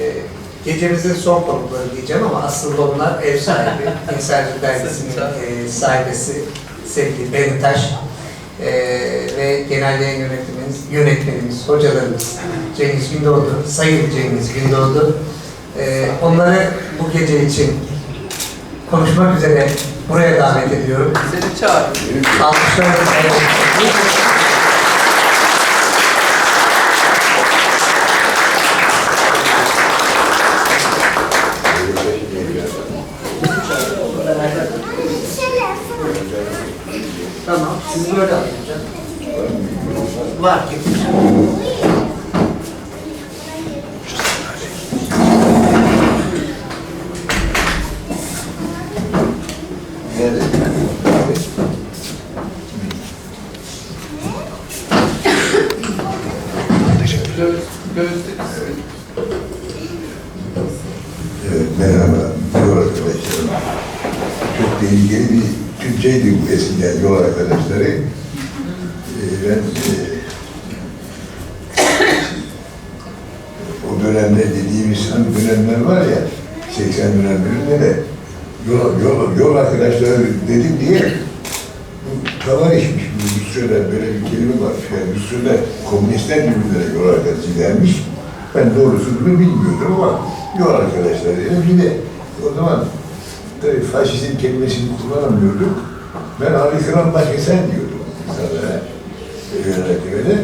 Ee, Gecemizin son konukları diyeceğim ama aslında onlar ev sahibi, İnsancı Dergisi'nin e, sahibesi sevgili Beni Taş e, ve genel yayın yönetmenimiz, yönetmenimiz, hocalarımız Cengiz Gündoğdu, Sayın Cengiz Gündoğdu. E, onları bu gece için konuşmak üzere buraya davet ediyorum. Seni çağır. Alkışlarınızla Tamam, siz böyle hocam. Var getireceğim. Göz, gözlük. Evet, merhaba, yol arkadaşlarım. Çok tehlikeli bir Türkçeydi bu eskiden yol arkadaşları. Ee, ben e, o dönemde dediğimiz hani dönemler var ya, 80 dönemlerinde de yol, yol, yol arkadaşları dedim diye bu kavar işmiş. Bu Rusya'da böyle bir kelime var. Yani Rusya'da komünistler birbirlerine yol arkadaşı dermiş. Ben doğrusunu bilmiyordum ama yol arkadaşlar dedim. Bir de o zaman tabii faşizm kelimesini kullanamıyorduk. Ben Ali Kıran Başkesen diyordum insanlara. Yönetimine.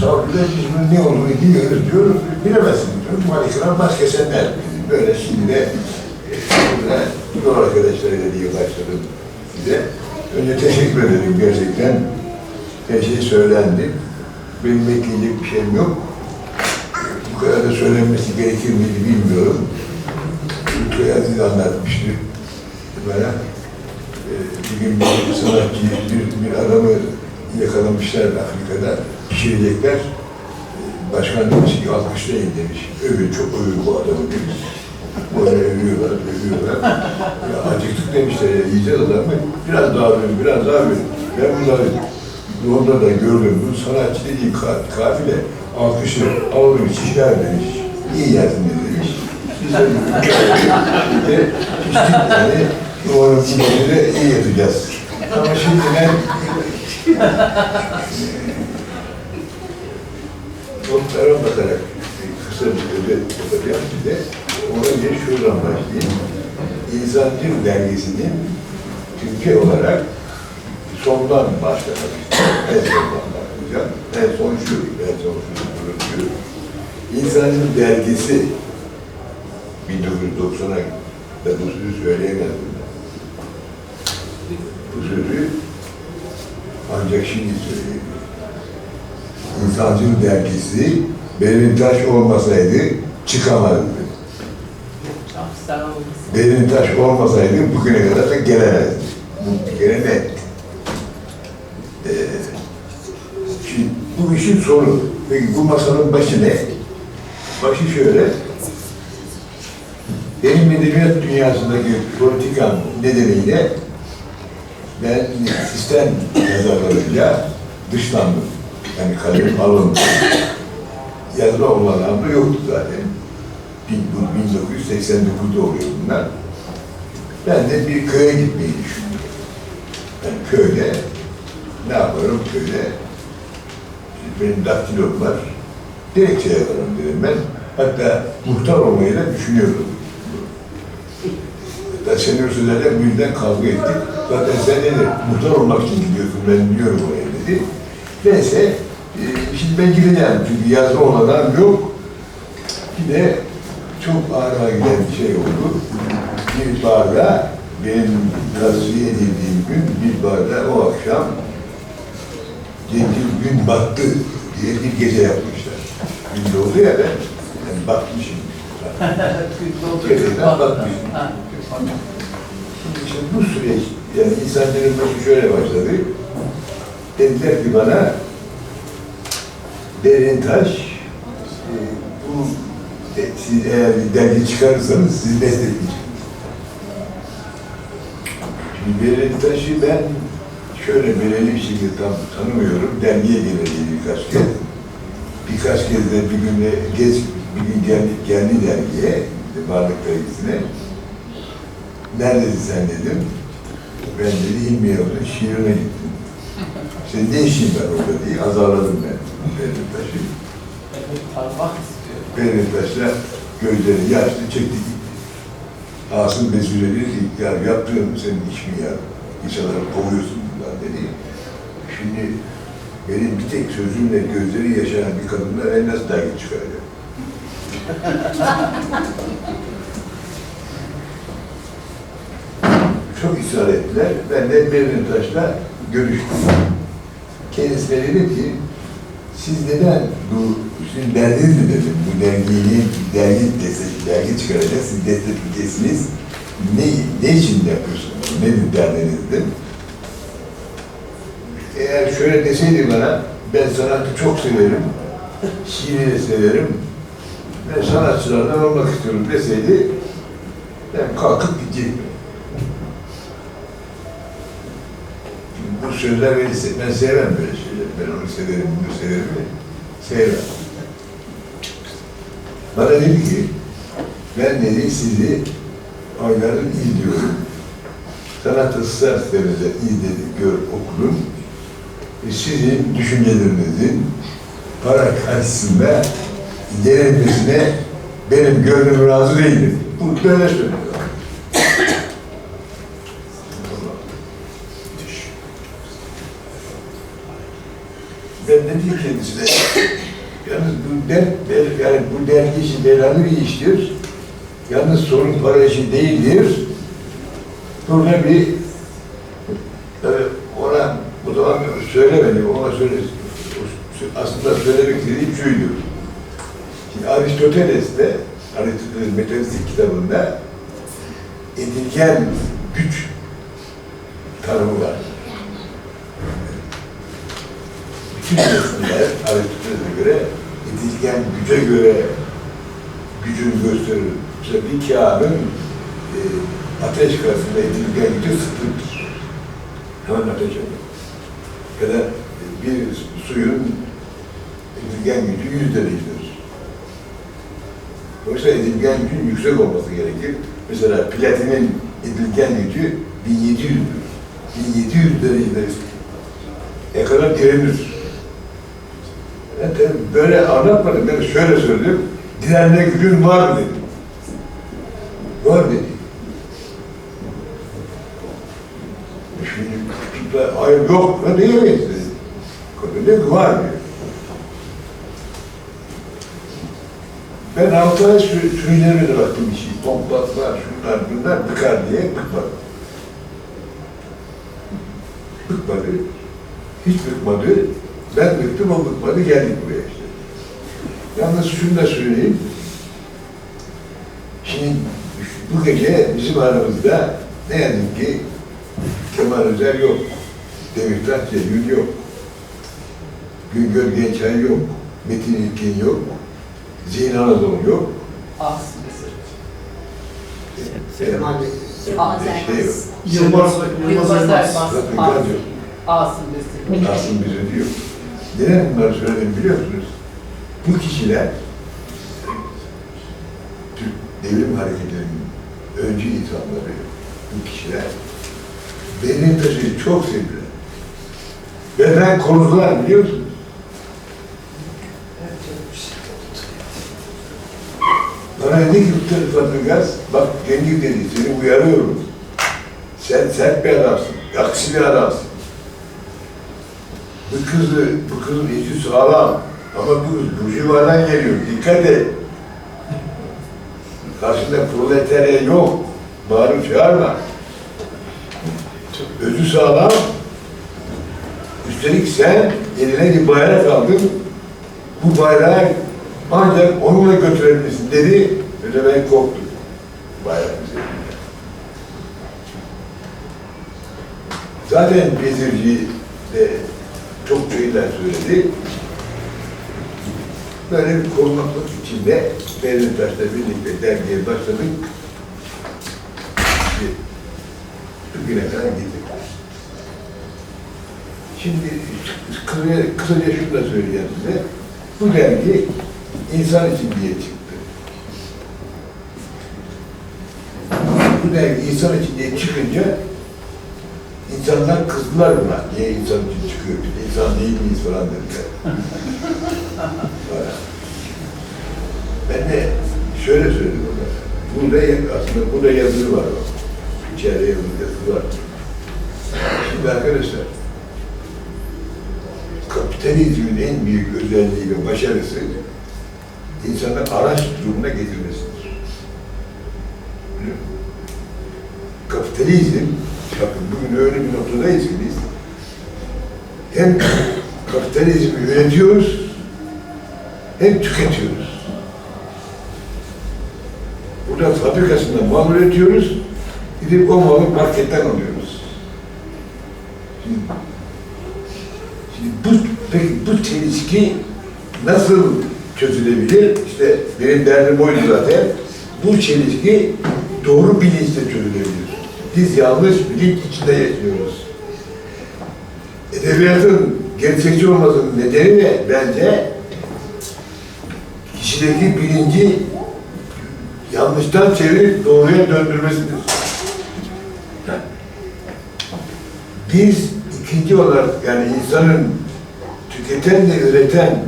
Savcılar biz bunun ne olduğunu biliyoruz diyoruz. Bilemezsiniz diyorum. Ali Kıran Başkesenler. Böyle şimdi de e, burada yol arkadaşlarıyla diye başladım size. Önce teşekkür ederim gerçekten. Her şey söylendi. Benim bekleyecek bir şeyim yok. Bu kadar da söylenmesi gerekir miydi bilmiyorum. Ülke Aziz anlatmıştı bana. Ee, bir gün bir sanatçı, bir, bir adamı yakalamışlar Afrika'da, pişirecekler. Ee, Başkan demiş ki alkışlayın demiş. Övün, çok övün bu adamı demiş. Onu övüyorlar, övüyorlar. Ya acıktık demişler, ya, yiyeceğiz adamı. Biraz daha övün, biraz daha övün. Ben bunları Londra'da gördüm. Bu sanatçı dediği ka- kafile alkışı alır şişler demiş. İyi yazın demiş. Biz de piştik yani. Umarım de iyi yapacağız. Ama şimdi ben notlara bakarak kısa bir özet yapacağım size. Ona önce şuradan başlayayım. İnsancıl dergisinin Türkiye olarak sondan başlamak istiyorum. En sondan başlayacağım. En son şu, en son şu, şu. İnsancıl dergisi 1990'a ben bu sözü söyleyemezdim. Bu sözü ancak şimdi söyleyeyim. İnsancıl dergisi benim taş olmasaydı çıkamazdı. Sen olmasın. Benim taş olmasaydı bugüne kadar da gelemezdi. Bu net. Ee, şimdi bu işin sonu. Peki bu masanın başı ne? Başı şöyle. Benim edebiyat dünyasındaki politikam nedeniyle ben sistem yazarlarıyla dışlandım. Yani kalem alındı. Yazma olanağım da yoktu zaten. Bin- bu 1989'da oluyor bunlar. Ben de bir köye gitmeyi düşündüm. Yani köyde, ne yaparım köyde? Benim daktilom var. Dilekçe yazarım dedim ben. Hatta muhtar olmayı da düşünüyordum. Hatta senior sözlerle bu yüzden kavga ettik. Zaten sen dedi, muhtar olmak için gidiyorsun, ben biliyorum oraya dedi. Neyse, ben gideceğim çünkü yazma olanağı yok. Bir de çok ağır giden bir şey oldu. Bir barda benim tavsiye edildiğim gün bir barda o akşam Cengiz gün battı diye bir gece yapmışlar. Gün doğdu ya ben, ben batmışım. Gerçekten Şimdi işte bu süreç, yani insanların başı şöyle başladı. Dediler ki bana, Derin Taş, e, bu e, siz eğer dergi çıkarırsanız sizi destekleyeceğim. Derin Taş'ı ben şöyle belirli bir şekilde tam tanımıyorum. Dergiye gelirdi birkaç kez. Birkaç kez de bir günde gez bir gün geldik geldi dergiye, Varlık Dergisi'ne. Neredesin sen dedim. Ben dedi İlmiye'nin şiirine gittim. Senin ne işin var orada diye azarladım ben İstiyor. Beyritaş'la gözleri yaşlı çekti gitti. Asım Bezule'nin ya yaptığın senin iş ya? İnsanları kovuyorsun bundan dedi. Şimdi benim bir tek sözümle gözleri yaşayan bir kadınla ben nasıl dergi çıkaracağım? Çok ısrar ettiler. Ben de Berlin Taş'la görüştüm. Kendisine dedim ki, siz neden bu, sizin derdiniz ne dedim, bu dergiyi, dergi, destek, dergi çıkaracağız, siz destekleyeceksiniz. Ne, ne için yapıyorsunuz, nedir derdiniz dedim. Eğer şöyle deseydi bana, ben sanatı çok severim, şiiri de severim, ben sanatçılardan olmak istiyorum deseydi, ben kalkıp gidecektim. Bu sözler beni se- ben sevmem böyle. Ben onu severim, bunu severim de sevmem. Bana dedi ki, ben dedi sizi ayların izliyorum. Sanat ısrar sitemize izledim, gör, okudum. E, sizin düşüncelerinizin para karşısında denilmesine benim gönlüm razı değilim. Bu böyle söylüyor. Ki kendisine, yalnız bu dert, der- yani bu dergi işi belalı bir iştir. Yalnız sorun para işi değildir. Burada bir, tabii ona bu zaman söylemedim, ona söyle, aslında söylemek istediğim şuydu. Şimdi Aristoteles de, Aristoteles Metafizik kitabında edilgen güç tanımı var. Nesneler Aristoteles'e göre edilgen güce göre gücünü gösterir. İşte bir kağıdın e, ateş karşısında edilgen gücü sıfırdır. Hemen ateş olur. Ya da bir suyun edilgen gücü yüz derecedir. Oysa edilgen gücün yüksek olması gerekir. Mesela platinin edilgen gücü 1700'dür. 1700 derecede e kadar direnir. De böyle anlatmadım, ben şöyle söyledim. Direnme gücün var mı. Var dedi. Şimdi tutup da, hayır yok, ne diyemeyiz dedi. Ki, var diyor. Ben altı ay sürülerine de baktım bir şey. Pomplatlar, şunlar, bunlar bıkar diye bıkmadım. Bıkmadı. Hiç bıkmadı. Ben bıktım, o bıkmadı, geldik buraya işte. Yalnız şunu da söyleyeyim. Şimdi bu gece bizim aramızda ne yazık ki Kemal Özer yok. Demirtaş Celil yok. Güngör Gençay yok. Metin İlkin yok. Zihin Anadolu yok. Mesela. Selim abi. Şey yok. Yılmaz, Yılmaz Zaten Asım. yok. Asım bize diyor. Neden bunları söyledim biliyor musunuz? Bu kişiler Türk devrim hareketlerinin öncü insanları, bu kişiler benim taşı çok sevdiler. Ve ben korudular biliyor musunuz? Bana dedi ki Rıfat Gaz, bak Cengiz dedi, seni uyarıyorum. Sen sert bir adamsın, aksi bir adamsın. Bu kızı, bu kızın içi sağlam. Ama bu kız burjuvadan geliyor. Dikkat et. Karşında proletarya yok. Bağırıp çağırma. Özü sağlam. Üstelik sen eline bir bayrak aldın. Bu bayrağı ancak onunla götürebilirsin dedi. Öyle ben korktum. Bayrak üzerinde. Zaten Bezirci de çok şeyler söyledi. Böyle bir korunaklık içinde Beynimtaş'la birlikte dergiye başladık. İşte, bugüne kadar gittik. Şimdi kısaca, kısaca şunu da söyleyeyim size. Bu dergi insan için diye çıktı. Bu dergi insan için diye çıkınca insanlar kızdılar buna. Niye insan için çıkıyor? Biz insan değil miyiz falan dediler. Ben de şöyle söyledim ona. Burada aslında burada yazılı var. bak. İçeride yazılı yazılı var. Şimdi arkadaşlar kapitalizmin en büyük özelliği ve başarısı insanı araç durumuna getirmesidir. Kapitalizm, bakın bugün öyle bir noktadayız ki biz hem kapitalizmi üretiyoruz hem tüketiyoruz. Burada fabrikasında mal üretiyoruz, gidip o malı marketten alıyoruz. Şimdi, şimdi bu, peki bu çelişki nasıl çözülebilir? İşte benim derdim oydu zaten. Bu çelişki doğru bilinçle çözülebilir. Biz yanlış bilinç içinde yaşıyoruz. Edebiyatın gerçekçi olmasının nedeni de bence kişideki bilinci yanlıştan çevirip doğruya döndürmesidir. Biz ikinci olarak yani insanın tüketen de üreten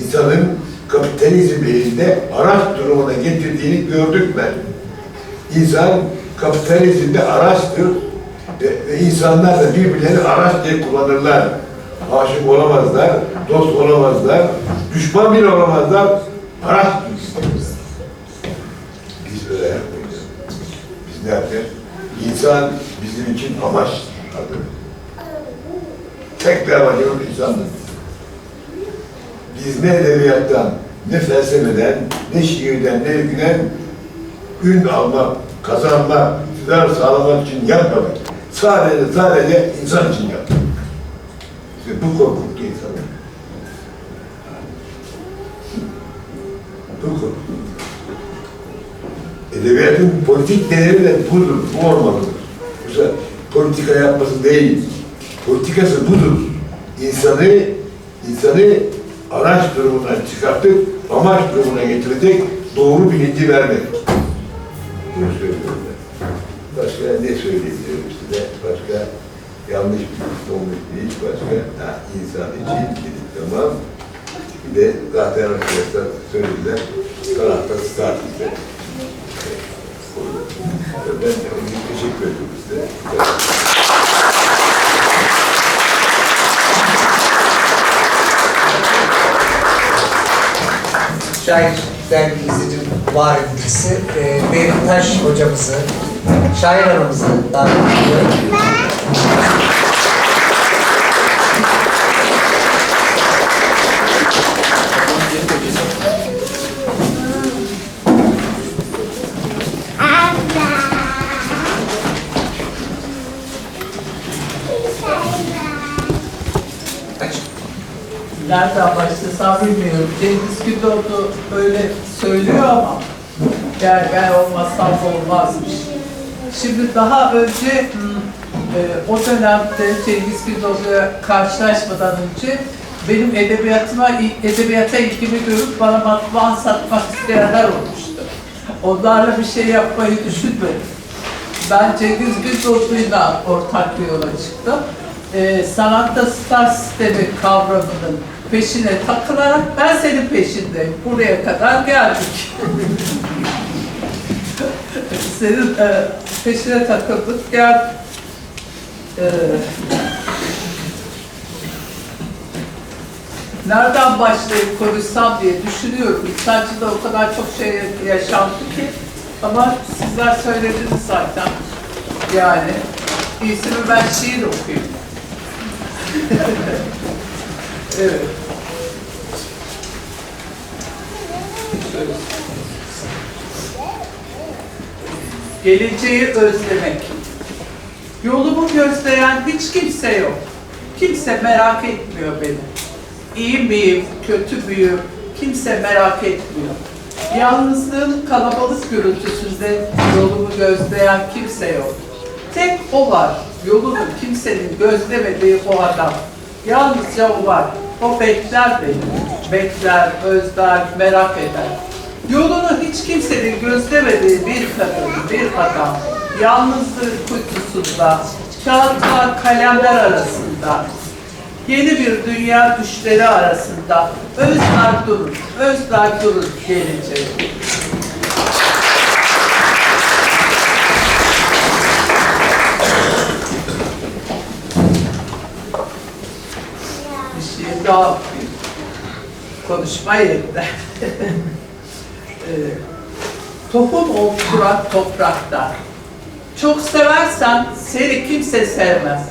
insanın kapitalizm elinde araç durumuna getirdiğini gördük ben. İnsan kapitalizmde araçtır ve, ve insanlar da birbirlerini araç diye kullanırlar. Aşık olamazlar, dost olamazlar, düşman bile olamazlar, araç. Biz öyle yapmayız. Biz ne yapacağız? İnsan bizim için amaç adı. Tek bir amacımız insandır. Biz ne edebiyattan, ne felsefeden, ne şiirden, ne ülkeden ün almak, kazanmak, iktidar sağlamak için yapmadık. Sadece, sadece insan için yaptık. İşte bu korkuttu insanı. Bu korkuttu. Edebiyatın politik değeri de budur, bu olmalıdır. Yoksa politika yapması değil, politikası budur. İnsanı, insanı araç durumundan çıkartıp amaç durumuna getirecek doğru bilinci vermek. Bunu söylüyorum. Başka ne söyleyebilirim size? Başka yanlış bir olmuş değil, başka ha, insan için dedik tamam. Bir de zaten arkadaşlar söylediler, tarafta start işte. Ben de teşekkür ediyorum size. Şair dergimizin var edicisi e, Berin Taş hocamızı, şair anamızı davet ediyorum. Taş. Başlasam bilmiyorum. Cengiz Gündoğdu öyle söylüyor ama yani ben olmazsam olmazmış. Şimdi daha önce e, o dönemde Cengiz Gündoğdu'ya karşılaşmadan önce benim edebiyatıma, edebiyata ilgimi görüp bana matbaa satmak isteyenler olmuştu. Onlarla bir şey yapmayı düşünmedim. Ben Cengiz Gündoğdu'yla ortak bir yola çıktım. Ee, sanatta star sistemi kavramının peşine takılarak ben senin peşindeyim. Buraya kadar geldik. senin e, peşine takıldık gel. E, nereden başlayıp konuşsam diye düşünüyorum. İnsancıda o kadar çok şey yaşandı ki. Ama sizler söylediniz zaten. Yani iyisi mi ben şiir okuyayım. evet. Şöyle. Geleceği özlemek. Yolumu gözleyen hiç kimse yok. Kimse merak etmiyor beni. İyi miyim, kötü müyüm, kimse merak etmiyor. Yalnızlığın kalabalık gürültüsünde yolumu gözleyen kimse yok. Tek o var, yolunu kimsenin gözlemediği o adam. Yalnızca o var. O bekler beni. Bekler, özler, merak eder. Yolunu hiç kimsenin gözlemediği bir kadın, bir adam, yalnızlığı kuytusunda, kağıtlar, kalemler arasında, yeni bir dünya düşleri arasında özler durur, özler durur gelecek. Bir şey daha. Konuşma yerinde. Ee, tohum ol kurak toprakta. Çok seversen seni kimse sevmez.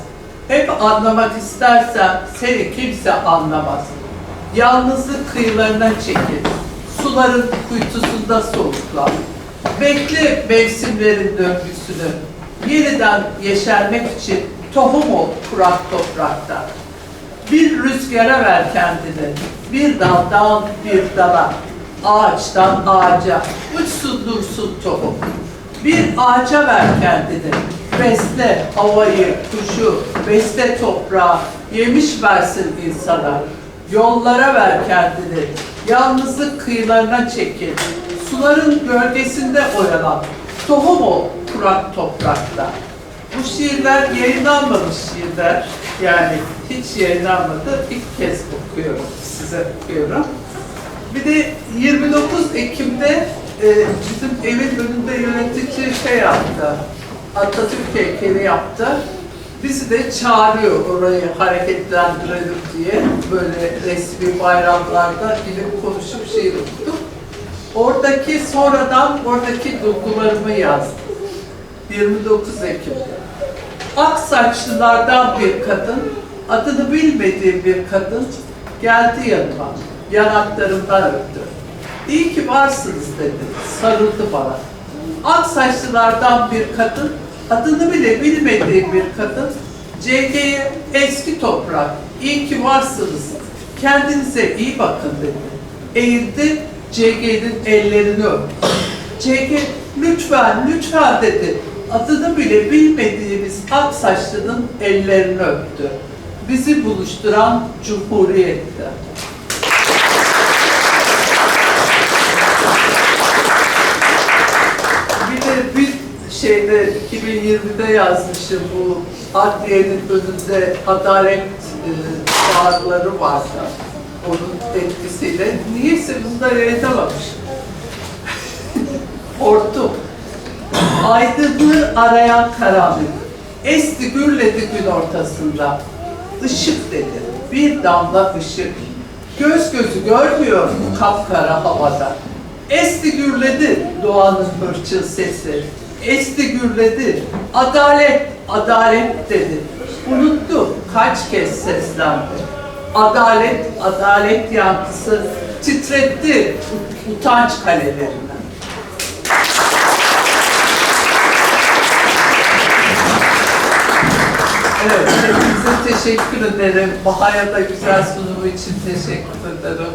Hep anlamak istersen seni kimse anlamaz. Yalnızlık kıyılarına çekil. Suların kuytusunda soluklan. Bekle mevsimlerin döngüsünü. Yeniden yeşermek için tohum ol kurak toprakta. Bir rüzgara ver kendini, bir daldan bir dala, ağaçtan ağaca, uçsun dursun tohum. Bir ağaca ver kendini, besle havayı, kuşu, besle toprağı, yemiş versin insana. Yollara ver kendini, yalnızlık kıyılarına çekil, suların gölgesinde oyalan, tohum ol kurak toprakta. Bu şiirler yayınlanmamış şiirler. Yani hiç yayınlanmadı. İlk kez okuyorum, size okuyorum. Bir de 29 Ekim'de e, bizim evin önünde yönetici şey yaptı. Atatürk heykeli yaptı. Bizi de çağırıyor orayı hareketlendirelim diye. Böyle resmi bayramlarda gidip konuşup şiir okuduk. Oradaki sonradan oradaki duygularımı yazdım. 29 Ekim'de. Ak saçlılardan bir kadın, adını bilmediğim bir kadın geldi yanıma. Yanaklarımdan öptü. İyi ki varsınız dedi. Sarıldı bana. Ak saçlılardan bir kadın, adını bile bilmediğim bir kadın, CG'ye eski toprak, iyi ki varsınız. Kendinize iyi bakın dedi. Eğildi, CG'nin ellerini öptü. CG lütfen lütfen dedi. Adını bile bilmediğimiz ak saçlının ellerini öptü. Bizi buluşturan Cumhuriyet'ti. Bir de bir şeyde 2020'de yazmışım bu adliyenin önünde adalet e, çağrıları vardı. Onun etkisiyle. Niyeyse bunda yayınlamamışım. Korktum. Aydınlığı arayan karanlık. Esti gürledi gün ortasında. Işık dedi. Bir damla ışık. Göz gözü görmüyor kapkara havada. Esti gürledi doğanın hırçın sesi. Esti gürledi. Adalet, adalet dedi. Unuttu kaç kez seslendi. Adalet, adalet yankısı titretti utanç kalelerinden. Evet, hepinize teşekkür ederim. Bahaya da güzel sunumu için teşekkür ederim.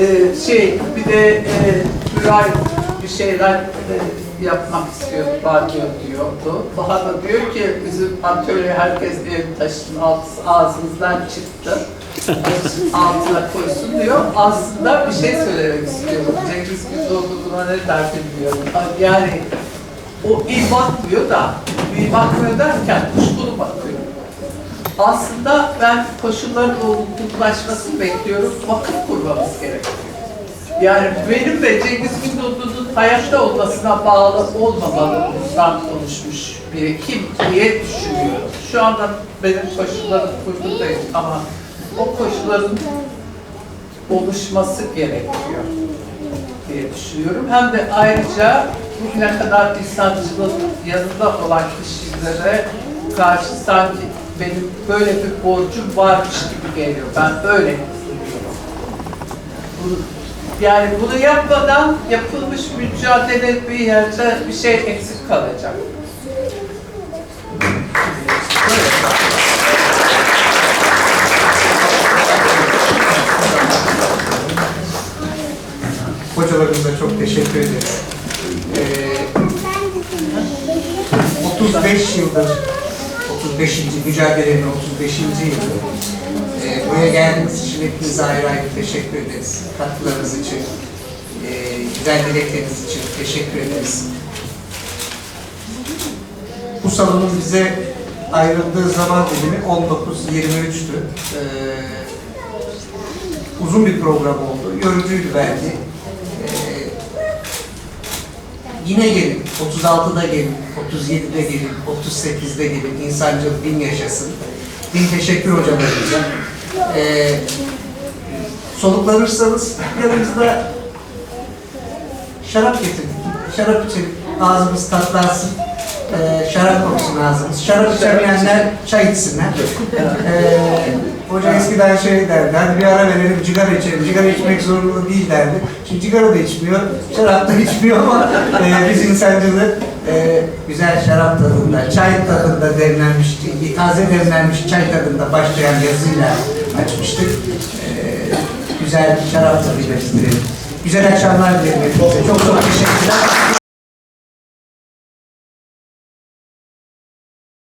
Ee, şey, bir de e, Güray bir şeyler e, yapmak istiyor, radyo diyordu. Baha da diyor ki bizim atölye herkes ev taşın ağzımızdan çıktı. altına koysun diyor. Aslında bir şey söylemek istiyorum. Cengiz Güzoğlu buna ne der bilmiyorum. Yani o iyi bakmıyor da, iyi bakmıyor derken kuşkulu bakıyor. Aslında ben koşulların olgunlaşmasını bekliyorum, vakıf kurmamız gerekiyor. Yani benim ve Cengiz Gündoğdu'nun hayatta olmasına bağlı olmamalı bundan konuşmuş biri kim diye düşünüyorum. Şu anda benim koşullarım değil ama o koşulların oluşması gerekiyor diye düşünüyorum. Hem de ayrıca bugüne kadar insancılığın yanında olan kişilere karşı sanki benim böyle bir borcum varmış gibi geliyor. Ben öyle hissediyorum. Bunu, yani bunu yapmadan yapılmış mücadele bir yerde bir şey eksik kalacak. Böyle. Hocalarımıza çok teşekkür ederiz. Ee, 35 yıldır, 35. mücadelenin 35. yılı. Ee, buraya geldiğiniz için hepinize ayrı ayrı teşekkür ederiz. Katkılarınız için. Ee, güzel dilekleriniz için teşekkür ederiz. Bu salonun bize ayrıldığı zaman dilimi 19-23'tü. Ee, uzun bir program oldu. Yorucuydu belki. Yine gelin. 36'da gelin. 37'de gelin. 38'de gelin. İnsancıl bin yaşasın. Bin teşekkür hocalarımıza. Ee, soluklanırsanız yanımızda şarap getirdik. Şarap için ağzımız tatlansın. Ee, şarap kokusun ağzımız. Şarap içemeyenler çay içsinler. Ee, hoca eskiden şey derdi, hadi bir ara verelim cigara içelim. Cigara içmek zorunlu değil derdi. Şimdi cigara da içmiyor, şarap da içmiyor ama e, biz insancılığı e, güzel şarap tadında, çay tadında demlenmiş, taze demlenmiş çay tadında başlayan yazıyla açmıştık. Ee, güzel şarap tadıyla bitirelim. Güzel akşamlar dilerim. Çok çok teşekkürler.